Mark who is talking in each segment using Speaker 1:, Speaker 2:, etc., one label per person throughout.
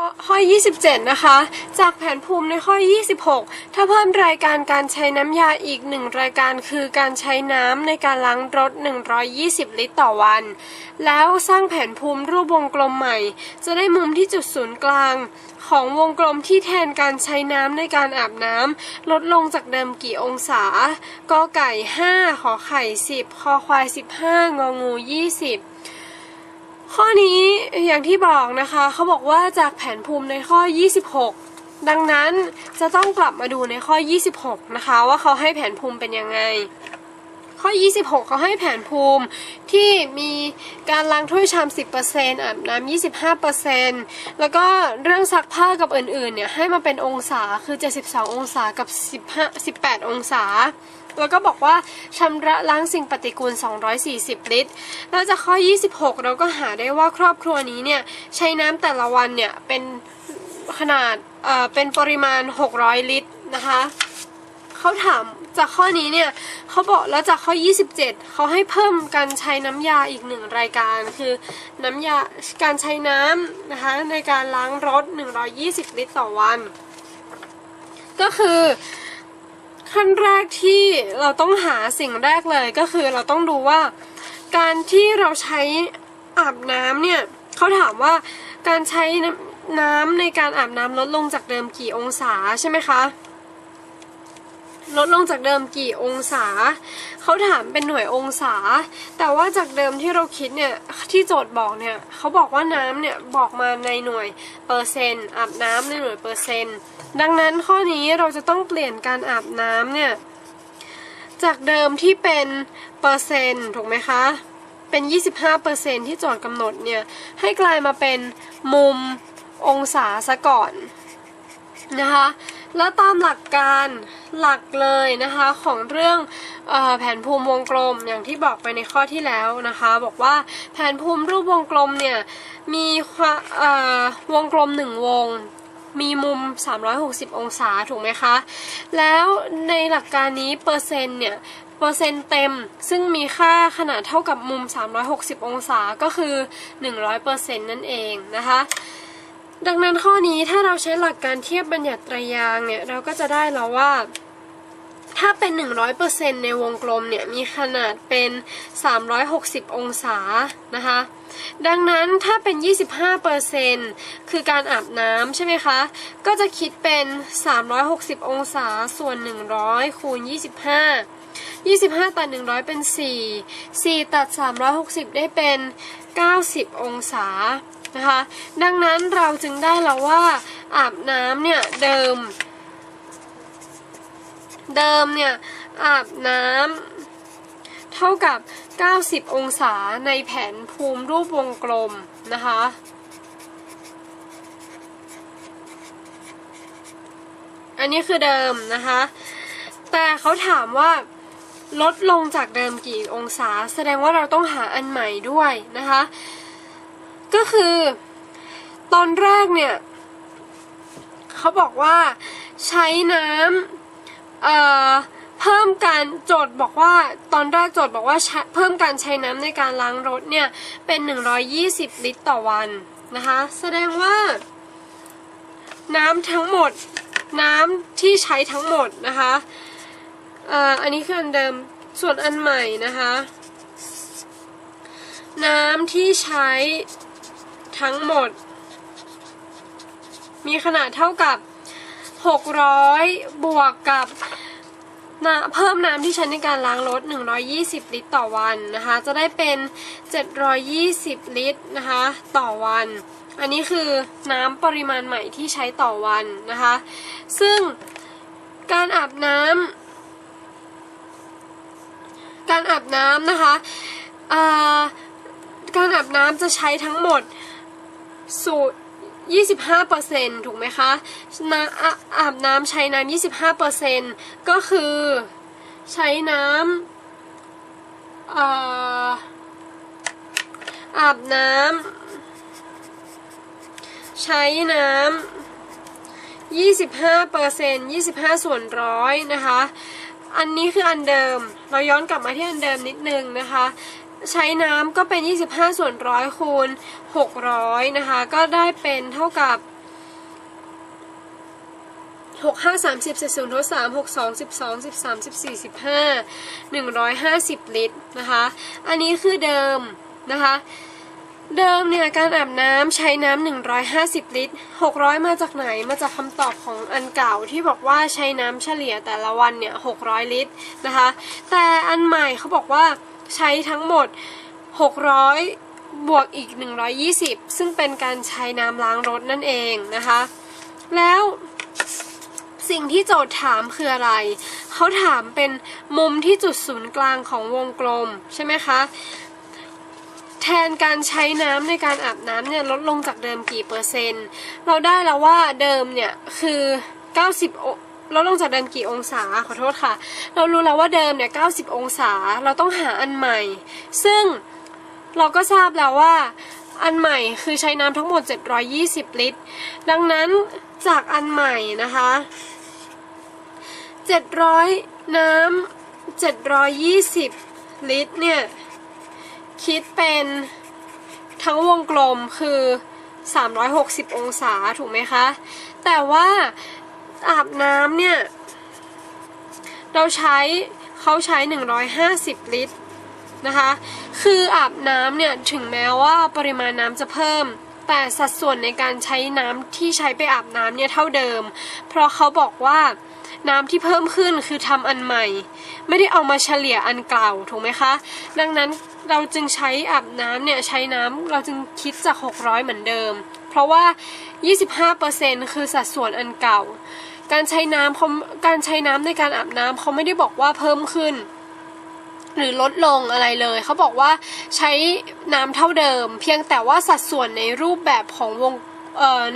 Speaker 1: ข้อข้อ 27 นะคะ จากแผนภูมิในข้อ 26 ถ้าเพิ่มรายการการใช้น้ำยาอีกหนึ่งรายการคือการใช้น้ำในการล้างรถ 120 ลิตรต่อวัน แล้วสร้างแผนภูมิรูปวงกลมใหม่ จะได้มุมที่จุดศูนย์กลาง ของวงกลมที่แทนการใช้น้ำในการอาบน้ำลดลงจากเดิมกี่องศากอไก่ 5 ขอไข่ 10 คอควาย 15 งองู 20 ข้อนี้อย่างที่บอกนะคะเขาบอกว่าจากแผนภูมิในข้อ 26 ดังนั้นจะต้องกลับมาดูในข้อ 26 นะคะ ว่าเขาให้แผนภูมิเป็นยังไง ข้อ 26 เขาให้แผนภูมิที่มีการล้างถ้วยชาม 10%อาบน้ำ25%แล้วก็เรื่องซักผ้ากับอื่นๆเนี่ยให้มาเป็นองศาคือ 72 องศากับ 15 18 องศา แล้วก็บอกว่าชำระล้างสิ่งปฏิกูล 240 ลิตร แล้วจากข้อ 26 เราก็หาได้ว่าครอบครัวนี้เนี่ยใช้น้ำแต่ละวันเนี่ยเป็นขนาดเอ่อเป็นปริมาณ 600 ลิตรนะคะเขาถามจากข้อนี้เนี่ยเขาบอกแล้วจากข้อ 27 เขาให้เพิ่มการใช้น้ำยาอีกหนึ่งรายการ คือน้ำยาการใช้น้ำนะคะในการล้างรถ 120 ลิตรต่อวัน ก็คือ ขั้นแรกที่เราต้องหาสิ่งแรกเลยก็คือเราต้องดูว่าการที่เราใช้อาบน้ำเนี่ยเขาถามว่าการใช้น้ำในการอาบน้ำลดลงจากเดิมกี่องศาใช่ไหมคะ ลดลงจากเดิมกี่องศา เขาถามเป็นหน่วยองศา แต่ว่าจากเดิมที่เราคิดเนี่ย ที่โจทย์บอกเนี่ย เขาบอกว่าน้ำเนี่ย บอกมาในหน่วยเปอร์เซ็นต์อาบน้ำในหน่วยเปอร์เซ็นต์ ดังนั้นข้อนี้เราจะต้องเปลี่ยนการอาบน้ำเนี่ย จากเดิมที่เป็นเปอร์เซ็นต์ถูกไหมคะ เป็น 25%ที่โจทย์กำหนดเนี่ย ให้กลายมาเป็นมุมองศาซะก่อนนะคะ แล้วตามหลักการหลักเลยนะคะของเรื่องอแผนภูมิวงกลมอย่างที่บอกไปในข้อที่แล้วนะคะ บอกว่าแผนภูมิรูปวงกลมเนี่ยมีวามเอ่อวงกลมหนึ่งวงมีมุม 360 องศาถูกไหมคะ แล้วในหลักการนี้เปอร์เซ็นต์เนี่ย เปอร์เซ็นต์เต็ม ซึ่งมีค่าขนาดเท่ากับมุม 360 องศาก็คือ 100%นั่นเองนะคะ ดังนั้นข้อนี้ถ้าเราใช้หลักการเทียบบัญญัติไตรยางเนี่ย เราก็จะได้แล้วว่า ถ้าเป็น 100%ในวงกลมเนี่ย มีขนาดเป็น 360 องศานะคะ ดังนั้นถ้าเป็น 25%คือการอาบน้ำใช่ไหมคะ ก็จะคิดเป็น 360 องศาส่วน 100 คูณ 25 25 ตัด 100 เป็น 4 4 ตัด 360 ได้เป็น 90 องศา นะคะ ดังนั้นเราจึงได้แล้วว่าอาบน้ำเนี่ยเดิม เดิมเนี่ยอาบน้ำเท่ากับ 90 องศาในแผนภูมิรูปวงกลมนะคะอันนี้คือเดิมนะคะ แต่เขาถามว่าลดลงจากเดิมกี่องศา แสดงว่าเราต้องหาอันใหม่ด้วยนะคะ ก็คือ ตอนแรกเนี่ย เขาบอกว่าใช้น้ำเอ่อเพิ่มการโจทย์บอกว่าตอนแรกโจทย์บอกว่าเพิ่มการใช้น้ำในการล้างรถเนี่ย เป็น 120 ลิตรต่อวันนะคะ แสดงว่า น้ำทั้งหมดน้ำที่ใช้ทั้งหมดนะคะเอ่ออันนี้คืออันเดิมส่วนอันใหม่นะคะ น้ำที่ใช้ ทั้งหมด มีขนาดเท่ากับ 600 บวกกับน้ำเพิ่มน้ำที่ใช้ในการล้างรถ 120 ลิตรต่อวันนะคะ จะได้เป็น 720 ลิตรนะคะ ต่อวัน อันนี้คือน้ำปริมาณใหม่ที่ใช้ต่อวันนะคะ ซึ่งการอาบน้ำการอาบน้ำนะคะ การอาบน้ำจะใช้ทั้งหมด สูตร25%ถูกไหมคะน้ำอาบน้ำใช้น้ำ25%ก็คือใช้น้ำอาอาบน้ำใช้น้ำ25% 25 ส่วนร้อยนะคะ อันนี้คืออันเดิม เราย้อนกลับมาที่อันเดิมนิดนึงนะคะ ใช้น้ำก็เป็น 25 ส่วนร้อยคูณ 600 นะคะ ก็ได้เป็นเท่ากับหกห้าสามสิบเศษศูนย์ทดสามหกสองสิบสองสิบสามสิบสี่สิบห้าหนึ่งร้อยห้าสิบลิตรนะคะ อันนี้คือเดิมนะคะ เดิมเนี่ยการอาบน้ำใช้น้ำ150 ลิตร 600 มาจากไหน มาจากคำตอบของอันเก่าที่บอกว่าใช้น้ำเฉลี่ยแต่ละวันเนี่ย 600 ลิตรนะคะ แต่อันใหม่เขาบอกว่า ใช้ทั้งหมด 600 บวกอีก 120 ซึ่งเป็นการใช้น้ำล้างรถนั่นเองนะคะ แล้วสิ่งที่โจทย์ถามคืออะไร เขาถามเป็นมุมที่จุดศูนย์กลางของวงกลมใช่ไหมคะ แทนการใช้น้ำในการอาบน้ำเนี่ยลดลงจากเดิมกี่เปอร์เซ็นต์ เราได้แล้วว่าเดิมเนี่ยคือ 90อง ลดลงจากเดิมกี่องศาขอโทษค่ะ เรารู้แล้วว่าเดิมเนี่ย90 องศา เราต้องหาอันใหม่ ซึ่งเราก็ทราบแล้วว่าอันใหม่คือใช้น้ำทั้งหมด 720 ลิตร ดังนั้นจากอันใหม่นะคะ 700 น้ำ720 ลิตรเนี่ย คิดเป็นทั้งวงกลมคือ 360 องศาถูกไหมคะ แต่ว่า อาบน้ำเนี่ย เราใช้เขาใช้ 150 ลิตรนะคะ คืออาบน้ำเนี่ย ถึงแม้ว่าปริมาณน้ำจะเพิ่ม แต่สัดส่วนในการใช้น้ำที่ใช้ไปอาบน้ำเนี่ยเท่าเดิม เพราะเขาบอกว่าน้ำที่เพิ่มขึ้นคือทำอันใหม่ ไม่ได้เอามาเฉลี่ยอันเก่าถูกไหมคะ ดังนั้นเราจึงใช้อาบน้ำเนี่ยใช้น้ำเราจึงคิดจาก 600 เหมือนเดิม เพราะว่า 25%คือสัดส่วนอันเก่า การใช้น้ำเขาการใช้น้ำในการอาบน้ำเขาไม่ได้บอกว่าเพิ่มขึ้น หรือลดลงอะไรเลยเขาบอกว่าใช้น้ำเท่าเดิม เพียงแต่ว่าสัดส่วนในรูปแบบของวง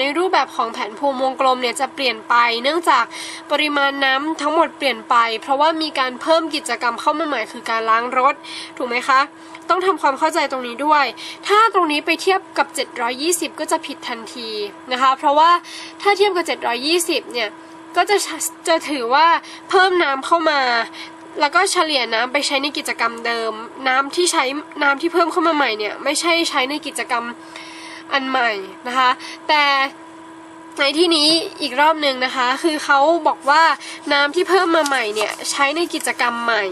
Speaker 1: ในรูปแบบของแผนภูมิวงกลมเนี่ยจะเปลี่ยนไป เนื่องจากปริมาณน้ำทั้งหมดเปลี่ยนไป เพราะว่ามีการเพิ่มกิจกรรมเข้ามาใหม่คือการล้างรถ ถูกไหมคะ ต้องทำความเข้าใจตรงนี้ด้วย ถ้าตรงนี้ไปเทียบกับ 720 ก็จะผิดทันทีนะคะ เพราะว่าถ้าเทียบกับ 720 เนี่ย ก็จะจะถือว่าเพิ่มน้ำเข้ามา แล้วก็เฉลี่ยน้ำไปใช้ในกิจกรรมเดิม น้ำที่ใช้น้ำที่เพิ่มเข้ามาใหม่เนี่ยไม่ใช่ใช้ในกิจกรรมอันใหม่นะคะ แต่ในที่นี้อีกรอบหนึ่งนะคะ คือเขาบอกว่าน้ำที่เพิ่มมาใหม่เนี่ยใช้ในกิจกรรมใหม่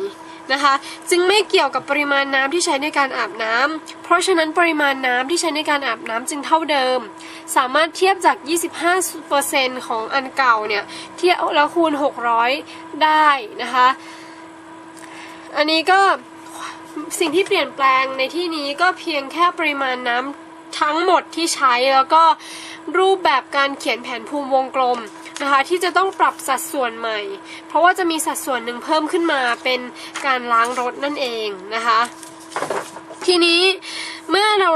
Speaker 1: นะคะ จึงไม่เกี่ยวกับปริมาณน้ำที่ใช้ในการอาบน้ำเพราะฉะนั้นปริมาณน้ำที่ใช้ในการอาบน้ำจึงเท่าเดิม สามารถเทียบจาก 25%ของอันเก่าเนี่ยเทียบแล้วคูณ 600 ได้นะคะ อันนี้ก็สิ่งที่เปลี่ยนแปลงในที่นี้ก็เพียงแค่ปริมาณน้ำทั้งหมดที่ใช้แล้วก็รูปแบบการเขียนแผนภูมิวงกลม นะคะที่จะต้องปรับสัดส่วนใหม่ เพราะว่าจะมีสัดส่วนหนึ่งเพิ่มขึ้นมาเป็นการล้างรถนั่นเองนะคะ ทีนี้เมื่อเรา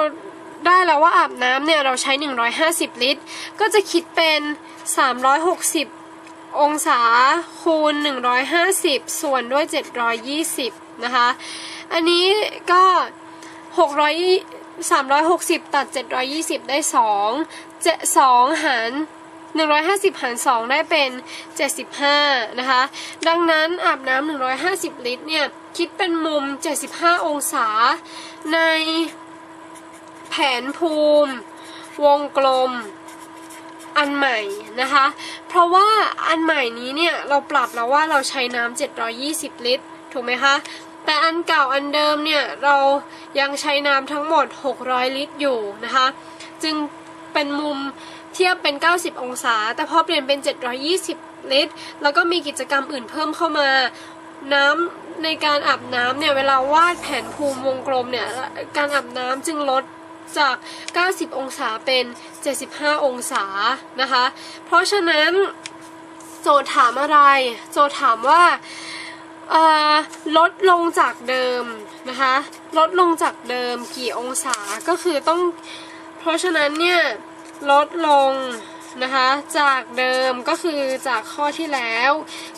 Speaker 1: ได้แล้วว่าอาบน้ำเนี่ยเราใช้ 150 ลิตร ก็จะคิดเป็น 360 องศาคูณ 150 ส่วนด้วย 720 นะคะ อันนี้ก็ 600 360 ตัด 720 ได้ 2 7 2 หาร 150 หาร 2 ได้เป็น 75 นะคะ ดังนั้นอาบน้ำ150 ลิตรเนี่ย คิดเป็นมุม 75 องศา ในแผนภูมิ วงกลมอันใหม่นะคะ เพราะว่าอันใหม่นี้เนี่ยเราปรับแล้วว่าเราใช้น้ำ720 ลิตร ถูกไหมคะ แต่อันเก่าอันเดิมเนี่ยเรายังใช้น้ำทั้งหมด 600 ลิตรอยู่นะคะ จึง เป็นมุมเทียบเป็น 90 องศา แต่พอเปลี่ยนเป็น 720 ลิตร แล้วก็มีกิจกรรมอื่นเพิ่มเข้ามาน้ำในการอาบน้ำเนี่ยเวลาวาดแผนภูมิวงกลมเนี่ยการอาบน้ำจึงลดจาก 90 องศาเป็น 75 องศานะคะ เพราะฉะนั้นโจทย์ถามอะไร โจทย์ถามว่าลดลงจากเดิมนะคะ ลดลงจากเดิมกี่องศาก็คือต้อง เพราะฉะนั้นเนี่ยลดลงนะคะจากเดิมก็คือจากข้อที่แล้ว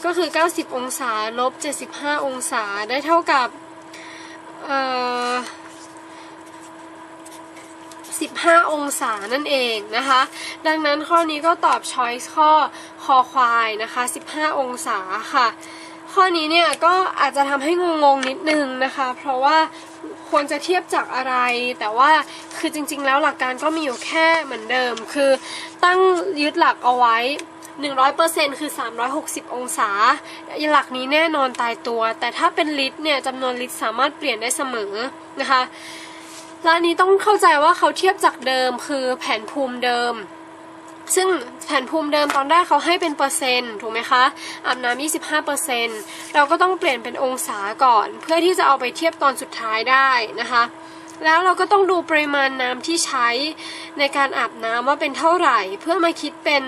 Speaker 1: ก็คือ 90 องศาลบ 75 องศาได้เท่ากับเอ่อ15 องศานั่นเองนะคะ ดังนั้นข้อนี้ก็ตอบ choice ข้อคอควายนะคะ 15 องศาค่ะ ข้อนี้เนี่ยก็อาจจะทำให้งงๆนิดนึงนะคะ เพราะว่า ควรจะเทียบจากอะไร แต่ว่าคือจริง ๆ แล้วหลักการก็มีอยู่แค่เหมือนเดิม คือตั้งยึดหลักเอาไว้ 100%คือ 360 องศา หลักนี้แน่นอนตายตัว แต่ถ้าเป็นลิตรเนี่ยจำนวนลิตรสามารถเปลี่ยนได้เสมอนะคะและอันนี้ต้องเข้าใจว่าเขาเทียบจากเดิมคือแผนภูมิเดิม ซึ่งแผนภูมิเดิมตอนแรกเขาให้เป็นเปอร์เซ็นต์ถูกไหมคะอาบน้ำ25เปอร์เซ็นต์เราก็ต้องเปลี่ยนเป็นองศาก่อน เพื่อที่จะเอาไปเทียบตอนสุดท้ายได้นะคะ แล้วเราก็ต้องดูปริมาณน้ำที่ใช้ในการอาบน้ำว่าเป็นเท่าไหร่ เพื่อมาคิดเป็น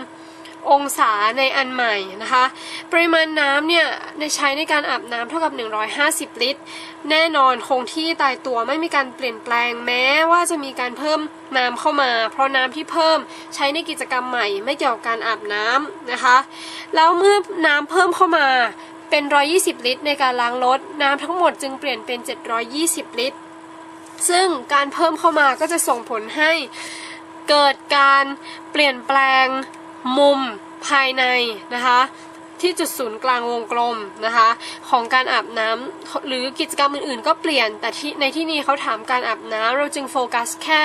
Speaker 1: องศาในอันใหม่นะคะ ปริมาณน้ำเนี่ยในใช้ในการอาบน้ำเท่ากับ 150 ลิตร แน่นอนคงที่ตายตัวไม่มีการเปลี่ยนแปลงแม้ว่าจะมีการเพิ่มน้ำเข้ามา เพราะน้ำที่เพิ่มใช้ในกิจกรรมใหม่ไม่เกี่ยวกับการอาบน้ำนะคะ แล้วเมื่อน้ำเพิ่มเข้ามาเป็น 120 ลิตร ในการล้างรถน้ำทั้งหมดจึงเปลี่ยนเป็น 720 ลิตร ซึ่งการเพิ่มเข้ามาก็จะส่งผลให้เกิดการเปลี่ยนแปลง มุมภายในนะคะ ที่จุดศูนย์กลางวงกลมนะคะ ของการอาบน้ำหรือกิจกรรมอื่น ๆ ก็เปลี่ยน แต่ที่ในที่นี้เขาถามการอาบน้ำเราจึงโฟกัสแค่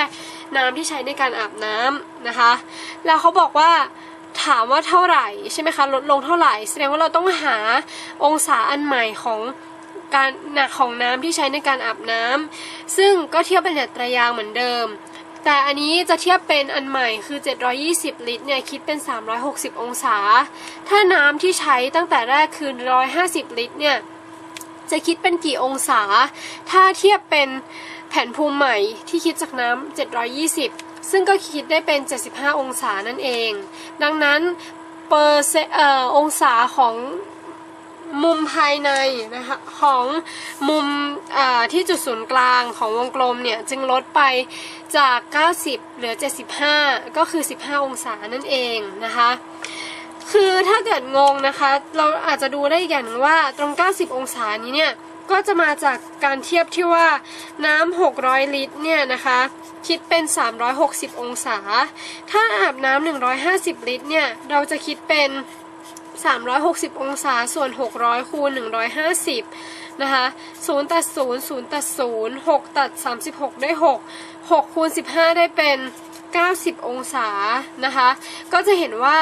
Speaker 1: น้ำที่ใช้ในการอาบน้ำนะคะ แล้วเขาบอกว่าถามว่าเท่าไหร่ใช่ไหมคะลดลงเท่าไหร่ แสดงว่าเราต้องหาองศาอันใหม่ของการหนักของน้ำที่ใช้ในการอาบน้ำซึ่งก็เทียบเป็นอัตรายางเหมือนเดิม แต่อันนี้จะเทียบเป็นอันใหม่คือ 720 ลิตรเนี่ยคิดเป็น 360 องศา ถ้าน้ำที่ใช้ตั้งแต่แรกคือ 150 ลิตรเนี่ยจะคิดเป็นกี่องศา ถ้าเทียบเป็นแผนภูมิใหม่ที่คิดจากน้ำ720 ซึ่งก็คิดได้เป็น 75 องศานั่นเอง ดังนั้นเปอร์เซออองศาของ มุมภายในนะคะของมุมที่จุดศูนย์กลางของวงกลมเนี่ยจึงลดไปจาก 90 เหลือ 75 ก็คือ 15 องศานั่นเองนะคะคือถ้าเกิดงงนะคะ เราอาจจะดูได้อย่างหนึ่งว่าตรง 90 องศานี้เนี่ยก็จะมาจากการเทียบที่ว่าน้ำ 600 ลิตรเนี่ยนะคะ คิดเป็น 360 องศา ถ้าอาบน้ำ 150 ลิตรเนี่ย เราจะคิดเป็น 360 องศาส่วน 600คูณ150 นะคะ0ตัด0 0ตัด0 6 ตัด 36 ได้ 6 6คูณ15 ได้เป็น 90 องศานะคะ ก็จะเห็นว่า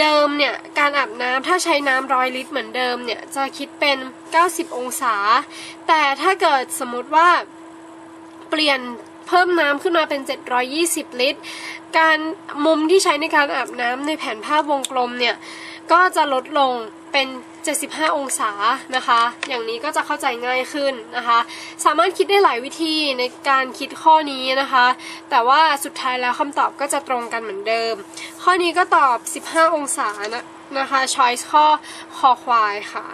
Speaker 1: เดิมเนี่ย การอาบน้ำถ้าใช้น้ำร้อยลิตรเหมือนเดิมเนี่ย จะคิดเป็น 90 องศา แต่ถ้าเกิดสมมติว่าเปลี่ยนเพิ่มน้ำขึ้นมาเป็น 720 ลิตร การมุมที่ใช้ในการอาบน้ำในแผนภาพวงกลมเนี่ย ก็จะลดลงเป็น 75 องศานะคะ อย่างนี้ก็จะเข้าใจง่ายขึ้นนะคะ สามารถคิดได้หลายวิธีในการคิดข้อนี้นะคะ แต่ว่าสุดท้ายแล้วคำตอบก็จะตรงกันเหมือนเดิม ข้อนี้ก็ตอบ 15 องศานะนะคะ choice ข้อคอควายค่ะ